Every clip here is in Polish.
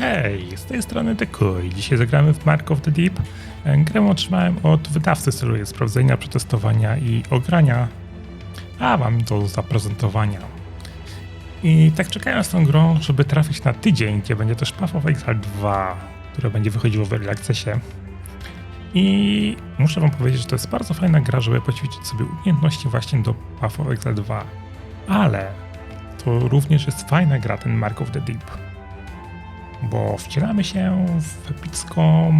Hej, z tej strony Decoy. Dzisiaj zagramy w Mark of the Deep. E, Grę otrzymałem od wydawcy celuję sprawdzenia, przetestowania i ogrania, a mam do zaprezentowania. I tak czekając z tą grą, żeby trafić na tydzień, gdzie będzie też Path of Exile 2, które będzie wychodziło w Early. I muszę wam powiedzieć, że to jest bardzo fajna gra, żeby poćwiczyć sobie umiejętności właśnie do Path of Exile 2. Ale to również jest fajna gra, ten Mark of the Deep bo wcielamy się w epicką,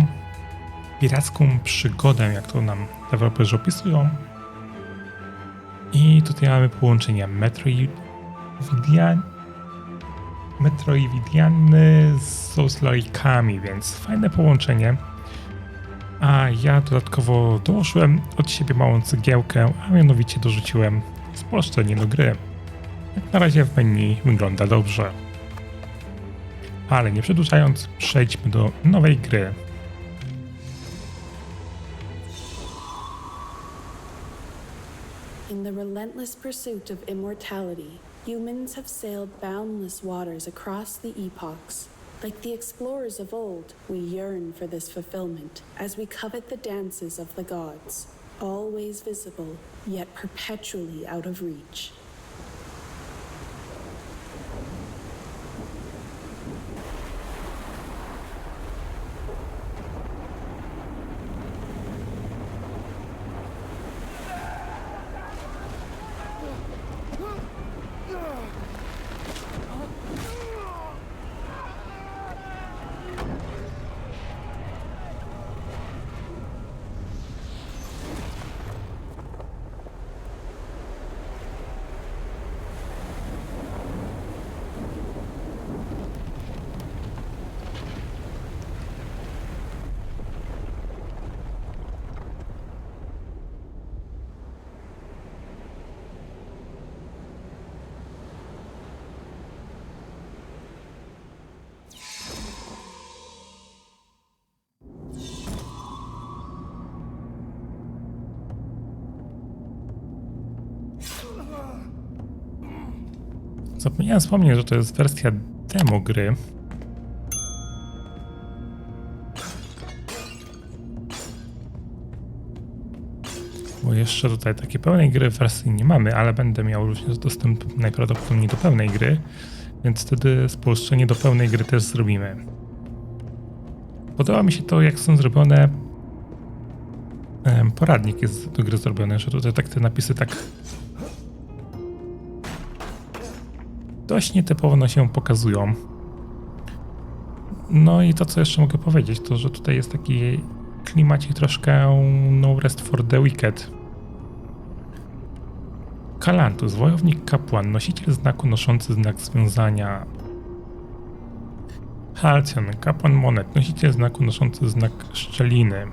piracką przygodę, jak to nam deweloperzy opisują. I tutaj mamy połączenie Metroidian, Metroidiany z Souls-like'ami, więc fajne połączenie. A ja dodatkowo dołożyłem od siebie małą cegiełkę, a mianowicie dorzuciłem spolszczenie do gry. Jak na razie w menu wygląda dobrze. Ale nie przedłużając, przejdźmy do nowej gry. In the relentless pursuit of immortality, humans have sailed boundless waters across the epochs. Like the explorers of old, we yearn for this fulfillment as we covet the dances of the gods, always visible, yet perpetually out of reach. Zapomniałem wspomnieć, że to jest wersja demo gry. Bo jeszcze tutaj takiej pełnej gry w wersji nie mamy, ale będę miał również dostęp najprawdopodobniej do pełnej gry, więc wtedy spolszczenie do pełnej gry też zrobimy. Podoba mi się to, jak są zrobione. Poradnik jest do gry zrobiony, że tutaj tak te napisy tak dość nietypowo się pokazują. No i to, co jeszcze mogę powiedzieć, to że tutaj jest taki klimacik troszkę No Rest for the Wicked. Kalantus, wojownik kapłan, nosiciel znaku noszący znak związania. Halcyon, kapłan monet, nosiciel znaku noszący znak szczeliny.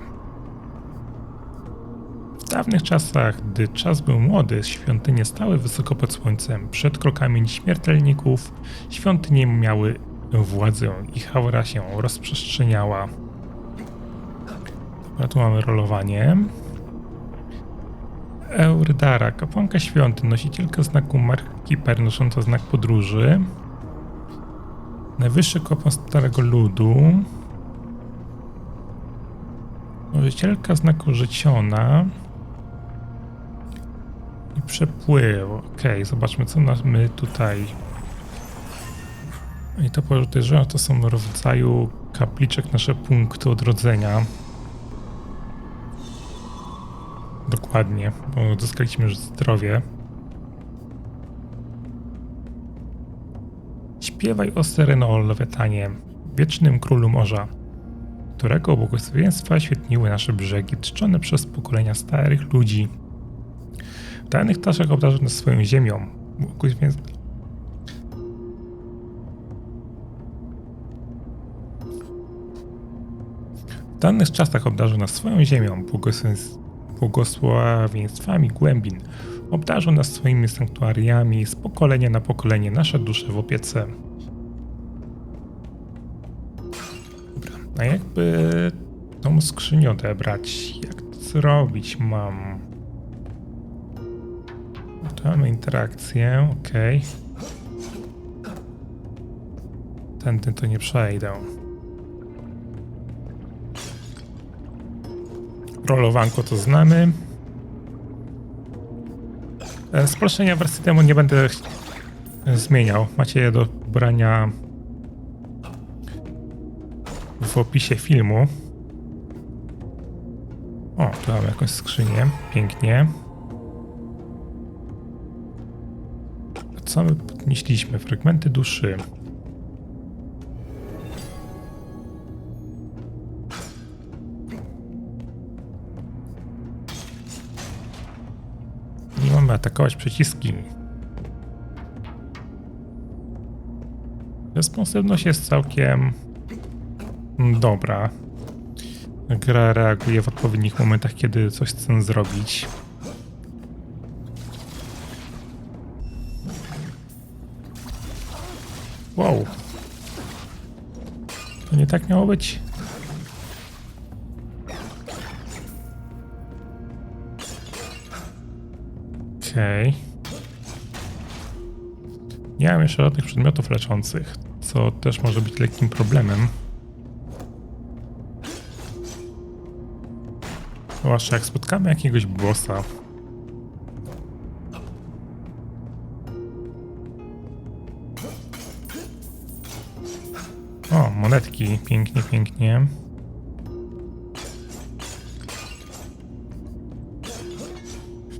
W dawnych czasach, gdy czas był młody, świątynie stały wysoko pod słońcem. Przed krokami nieśmiertelników świątynie miały władzę. Ich aura się rozprzestrzeniała. Dobra, tu mamy rolowanie. Eurdara, kapłanka świątyń, nosicielka znaku Markiper, nosząca znak podróży. Najwyższy kapłan Starego Ludu. Nosicielka znaku Życiona. Przepływ. Okej, zobaczmy, co mamy tutaj. I to podejrzewam, to są rodzaju kapliczek nasze punkty odrodzenia. Dokładnie, bo uzyskaliśmy już zdrowie. Śpiewaj o Serenol, Lewetanie, wiecznym królu morza, którego błogosławieństwa świetniły nasze brzegi, czczone przez pokolenia starych ludzi. Danych czasach obdarzył nas swoją ziemią. Błogosławieństwo W danych czasach obdarzył nas swoją ziemią, błogosław- błogosławieństwami głębin. Obdarzył nas swoimi sanktuariami, z pokolenia na pokolenie nasze dusze w opiece. Dobra, a jakby tą skrzynię odebrać? Jak to zrobić mam? Mamy interakcję, ok. Tędy to nie przejdę. Rolowanko to znamy. E, Spolszczenia wersji temu nie będę zmieniał. Macie je do pobrania w opisie filmu. O, tu mamy jakąś skrzynię. Pięknie. My podnieśliśmy? Fragmenty duszy. Nie mamy atakować przyciski. Responsywność jest całkiem dobra. Gra reaguje w odpowiednich momentach, kiedy coś chcę zrobić. Wow. To nie tak miało być? Okej. Nie mam jeszcze żadnych przedmiotów leczących, co też może być lekkim problemem. Zwłaszcza jak spotkamy jakiegoś bossa. O, monetki. Pięknie, pięknie.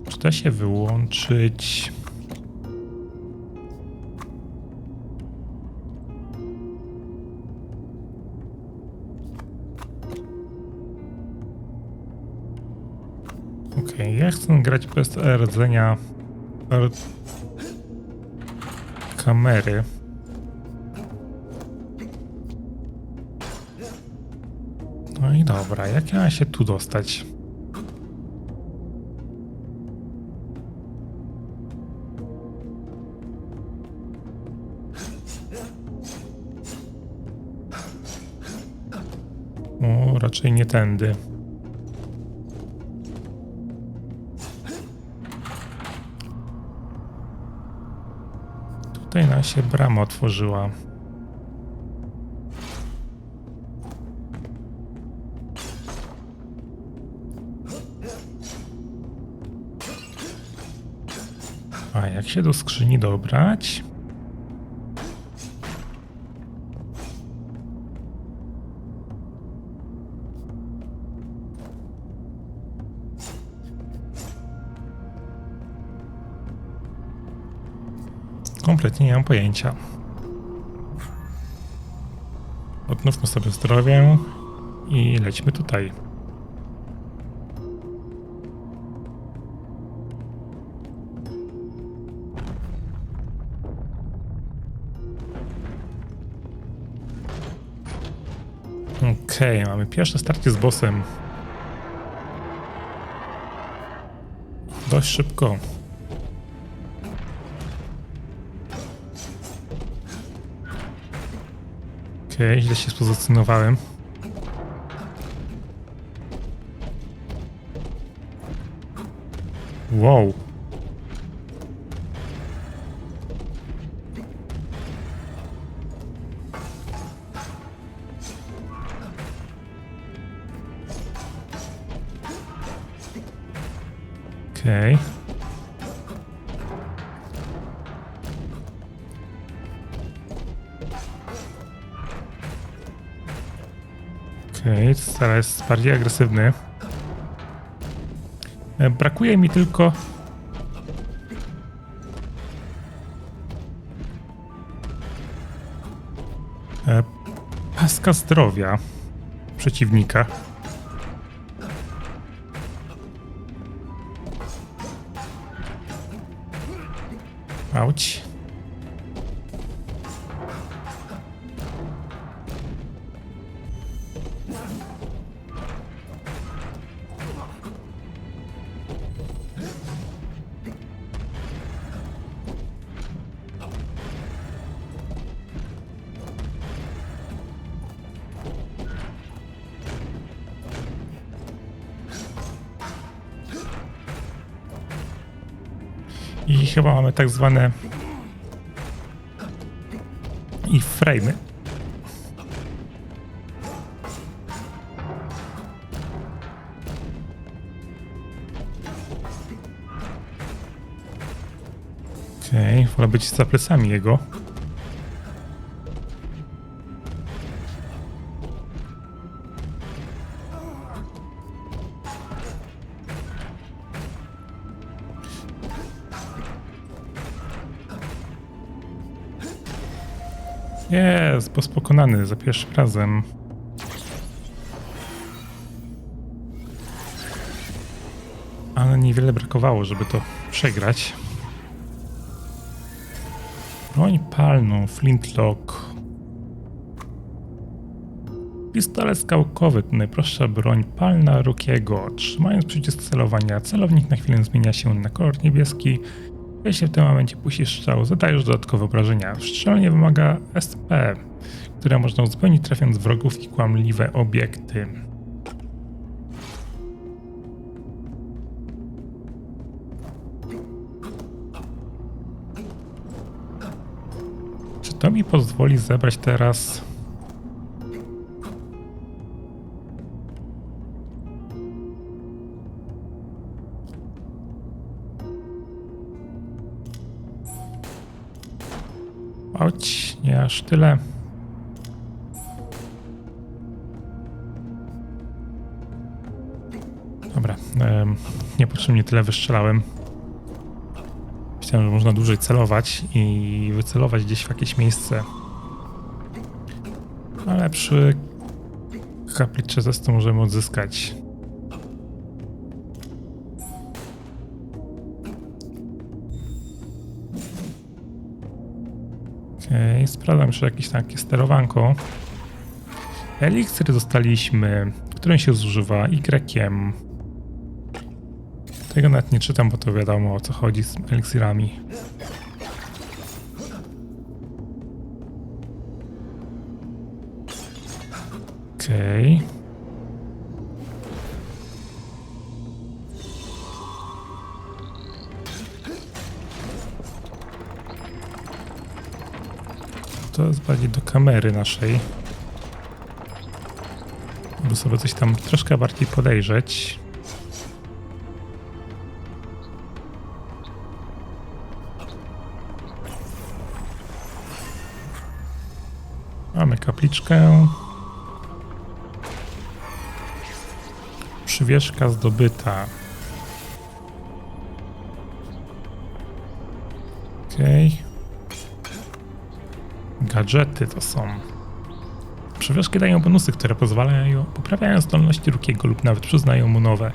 Czy da się wyłączyć? Okej, ja chcę grać bez rdzenia kamery. Dobra, jak ja się tu dostać? O, raczej nie tędy. Tutaj nam się brama otworzyła. Jak się do skrzyni dobrać? Kompletnie nie mam pojęcia. Odnówmy sobie zdrowie i lećmy tutaj. Okej, mamy pierwsze starcie z bossem. Dość szybko. Okej, źle się spozycjonowałem. Wow. Okej. Okej, okay, jest bardziej agresywny. E, Brakuje mi tylko. e, Paska zdrowia przeciwnika. Ouch. tak zwane i frame'y. Okej, okay, wolę być za plecami jego. Jest, boss pokonany za pierwszym razem. Ale niewiele brakowało, żeby to przegrać. Broń palną, flintlock. Pistolet skałkowy to najprostsza broń palna Rokiego. Trzymając przycisk celowania, celownik na chwilę zmienia się na kolor niebieski. Jeśli w tym momencie puścisz strzał, zadajesz dodatkowe obrażenia. Strzelanie wymaga SP, które można uzupełnić trafiąc wrogów i kłamliwe obiekty. Czy to mi pozwoli zebrać teraz... Chodź, nie aż tyle. Dobra, em, niepotrzebnie tyle wystrzelałem. Myślałem, że można dłużej celować i wycelować gdzieś w jakieś miejsce. Ale przy kapliczce testu możemy odzyskać. Okej, sprawdzam jeszcze jakieś takie sterowanko. Eliksir dostaliśmy, którym się zużywa Y. Tego nawet nie czytam, bo to wiadomo o co chodzi z eliksirami. Okej. To jest bardziej do kamery naszej. By sobie coś tam troszkę bardziej podejrzeć. Mamy kapliczkę. Przywieszka zdobyta. Gadżety to są. Przywieszki dają bonusy, które pozwalają, poprawiają zdolności Rukiego lub nawet przyznają mu nowe.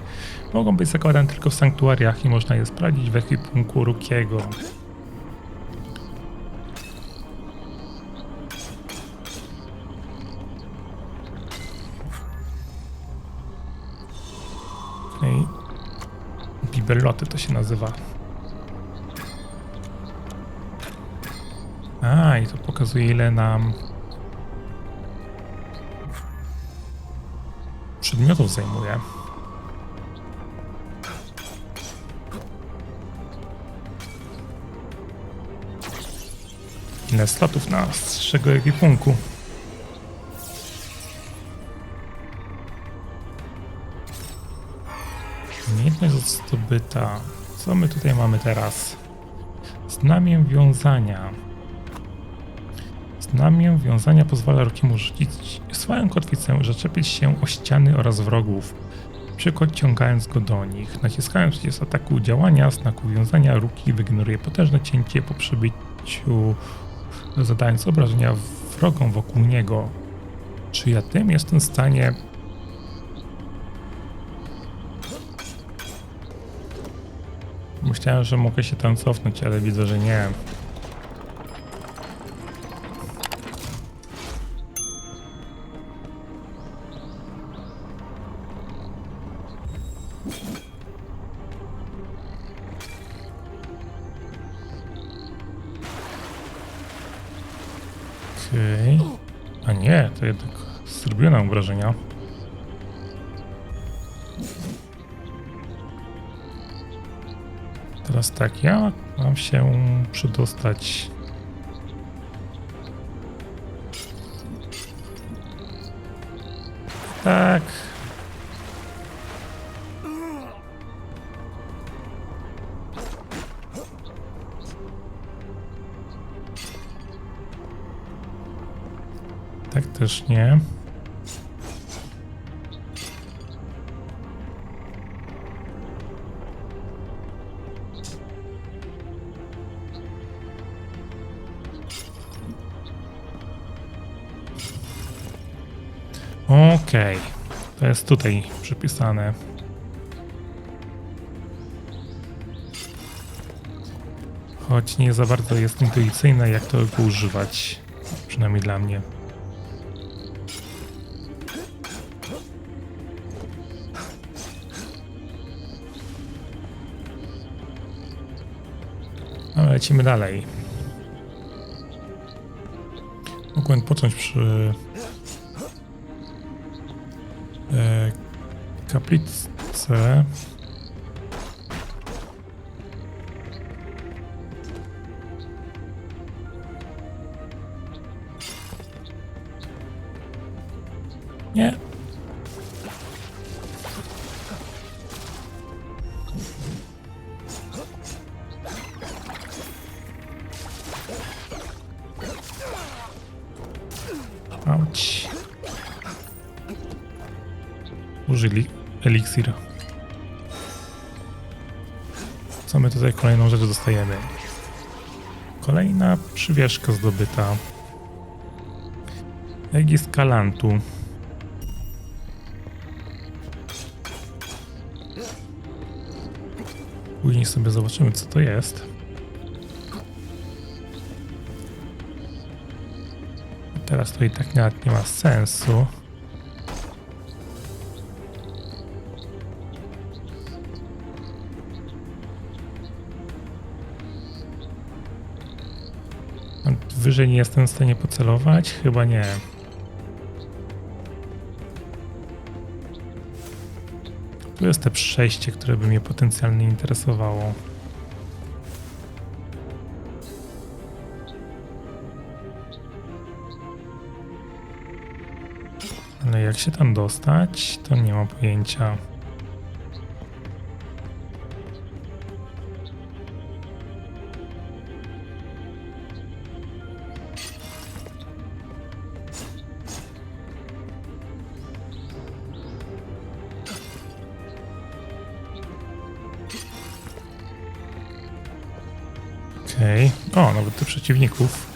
Mogą być zakładane tylko w sanktuariach i można je sprawdzić w ekwipunku Rukiego. Okej. Bibeloty to się nazywa. A, i to pokazuje ile nam przedmiotów zajmuje. Ile slotów na strzego ekwipunku. Umiejętność zdobyta. Co my tutaj mamy teraz? Znamię wiązania. Znamię wiązania pozwala Rokiemu rzucić swoją kotwicę, zaczepić się o ściany oraz wrogów, przykład ciągając go do nich. Naciskając przycisk ataku działania znaku wiązania, Ruki wygeneruje potężne cięcie po przybyciu, zadając obrażenia wrogom wokół niego. Czy ja tym jestem w stanie Myślałem, że mogę się tam cofnąć, ale widzę, że nie. Teraz tak, ja mam się przedostać. Tak. Tak też nie. Okej, to jest tutaj przypisane. Choć nie za bardzo jest intuicyjne, jak to używać. Przynajmniej dla mnie. No, lecimy dalej. Mogłem począć przy kapliczce. Nie. Dostajemy? Kolejna przywieszka zdobyta. Egis Kalantu. Później sobie zobaczymy, co to jest. Teraz to i tak nawet nie ma sensu. Wyżej nie jestem w stanie pocelować? Chyba nie. Tu jest te przejście, które by mnie potencjalnie interesowało. Ale jak się tam dostać, to nie mam pojęcia. Okej. O, nawet tych przeciwników.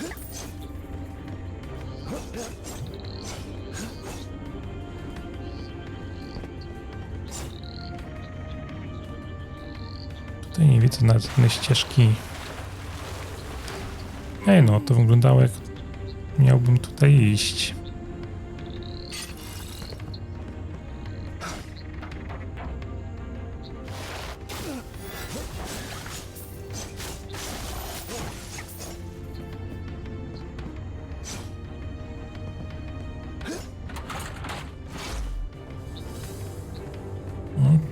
Tutaj nie widzę nawet żadnej ścieżki. Ej, no, to wyglądało jak miałbym tutaj iść.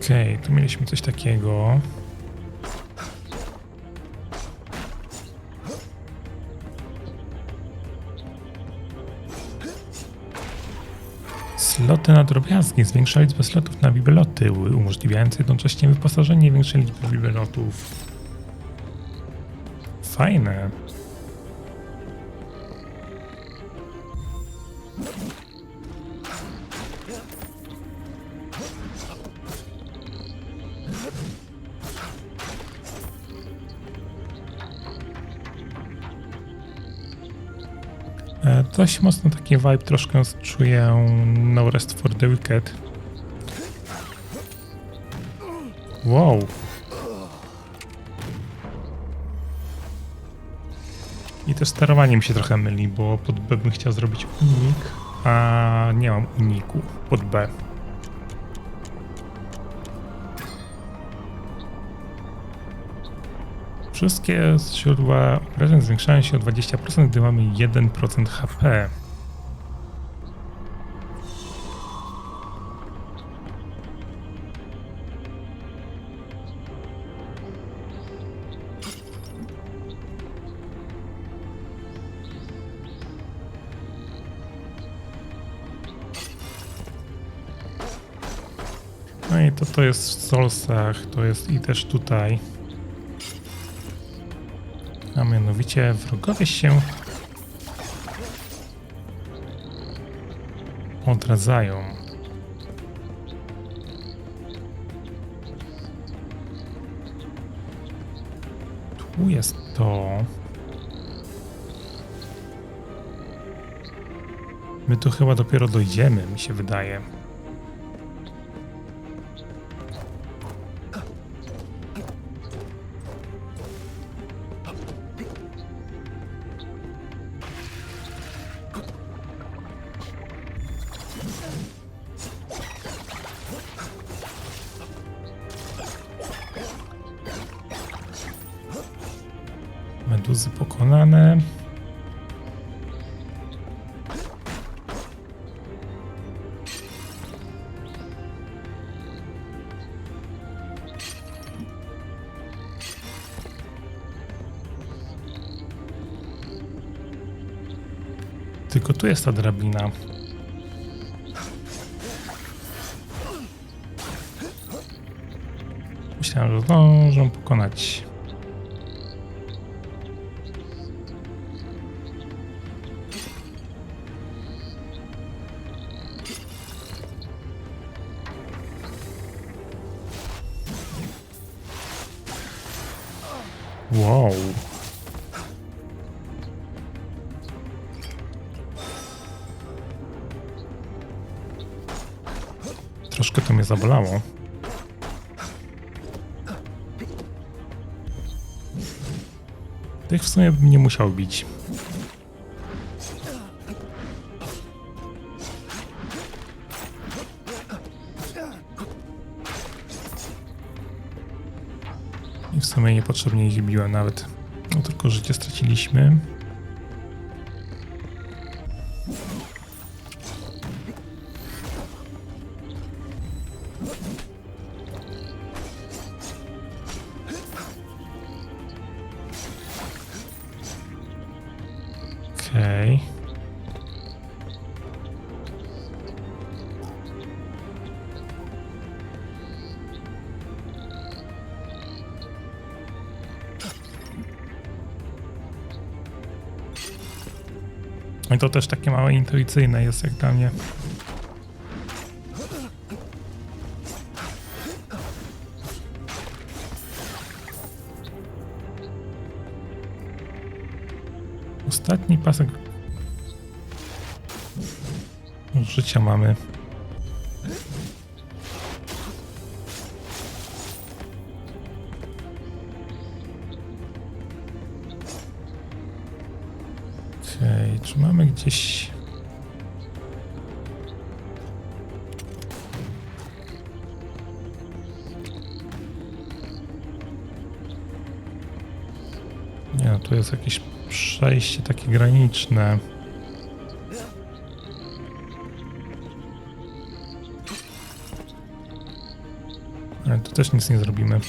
Okej, tu mieliśmy coś takiego. Sloty na drobiazgi. Zwiększa liczbę slotów na bibeloty, umożliwiając jednocześnie wyposażenie większej liczby bibelotów. Fajne. Dość mocno taki vibe troszkę czuję No Rest for the Wicked. Wow. I też sterowanie mi się trochę myli, bo pod B bym chciał zrobić unik, a nie mam uniku pod B. Wszystkie źródła obrażeń zwiększają się o 20%, gdy mamy 1% HP. No i to, to jest w Solsach, to jest i też tutaj. Mianowicie wrogowie się odradzają. Tu jest to. My tu chyba dopiero dojdziemy, mi się wydaje. Tu jest ta drabina. Myślałem, że zdążą pokonać. Wow. Zabolało. Tych w sumie bym nie musiał bić. I w sumie niepotrzebnie ich biłem nawet. No tylko życie straciliśmy. I to też takie małe intuicyjne jest jak dla mnie. Ostatni pasek życia mamy. Okej, czy mamy gdzieś... Nie, no tu jest jakieś przejście takie graniczne. Ale tu też nic nie zrobimy.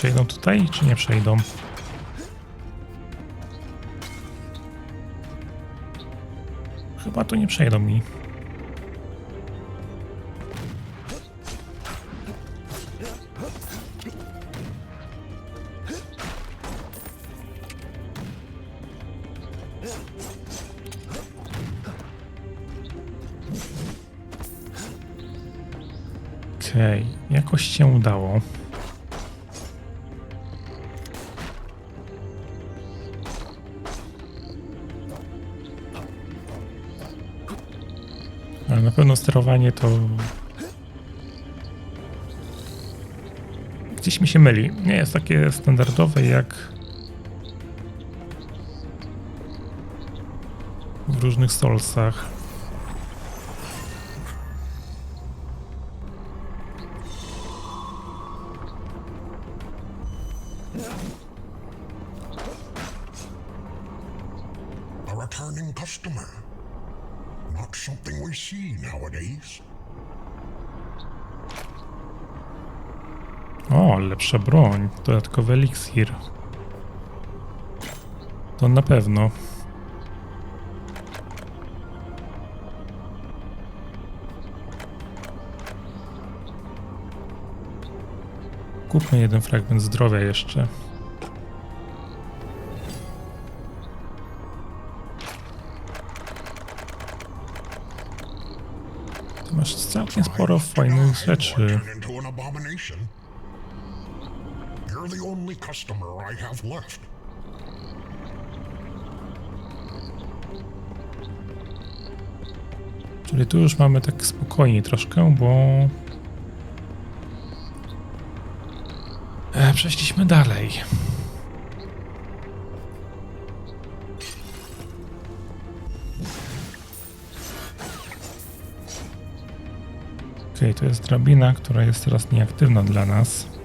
Przejdą tutaj, czy nie przejdą? Chyba tu nie przejdą mi. Okej, jakoś się udało. Sterowanie to. Gdzieś mi się myli. Nie jest takie standardowe jak w różnych Soulsach. O, lepsza broń. Dodatkowy eliksir. To na pewno. Kupmy jeden fragment zdrowia jeszcze. Masz całkiem sporo fajnych rzeczy the only customer I have left. Czyli tu już mamy tak spokojniej troszkę, bo... E, przeszliśmy dalej. Okej, to jest drabina, która jest teraz nieaktywna dla nas.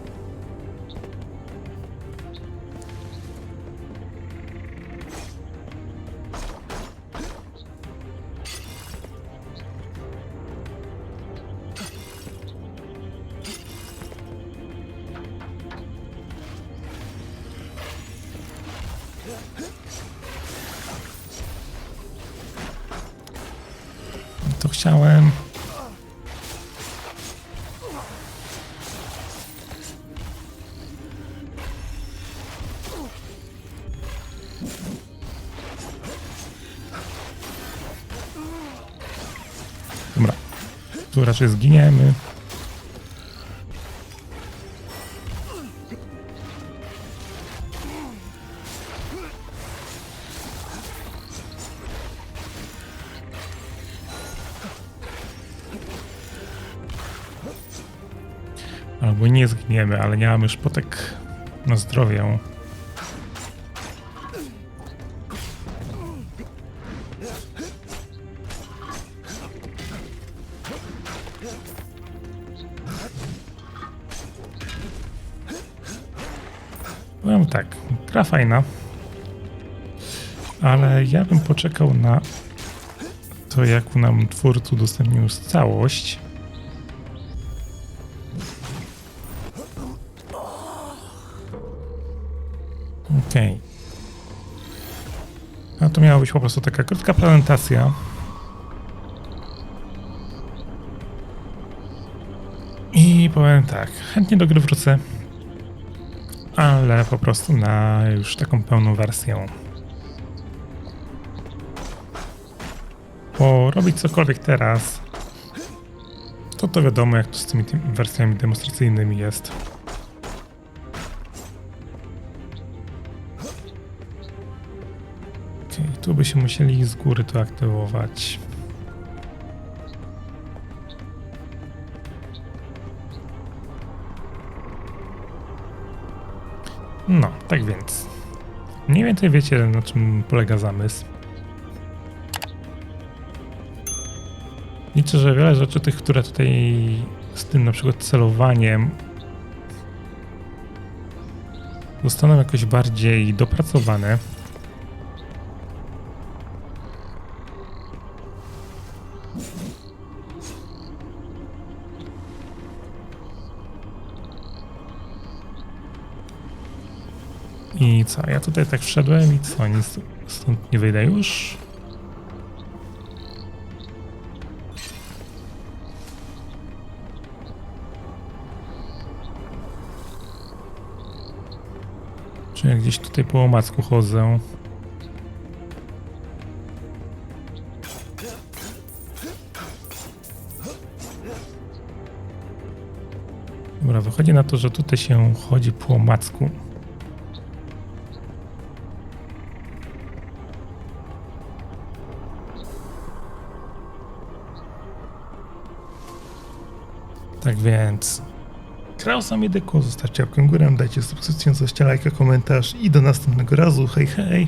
Raczej zginiemy. Albo nie zginiemy, ale nie mamy już potek na zdrowie. Fajna, ale ja bym poczekał na to, jak nam twórcy udostępnił całość. Okej. A to miała być po prostu taka krótka prezentacja. I powiem tak, chętnie do gry wrócę, ale po prostu na już taką pełną wersję. Bo robić cokolwiek teraz, to to wiadomo jak to z tymi wersjami demonstracyjnymi jest. Okej, tu by się musieli z góry to aktywować. Mniej więcej wiecie, na czym polega zamysł. Liczę, że wiele rzeczy tych, które tutaj z tym na przykład celowaniem zostaną jakoś bardziej dopracowane. I co, ja tutaj tak wszedłem i co, nic stąd nie wyjdę już? Czy ja gdzieś tutaj po omacku chodzę? Dobra, wychodzi na to, że tutaj się chodzi po omacku. Więc Krausa Medyku, zostawcie łapkę górę, dajcie subskrypcję, zostawcie lajka, komentarz i do następnego razu. Hej, hej!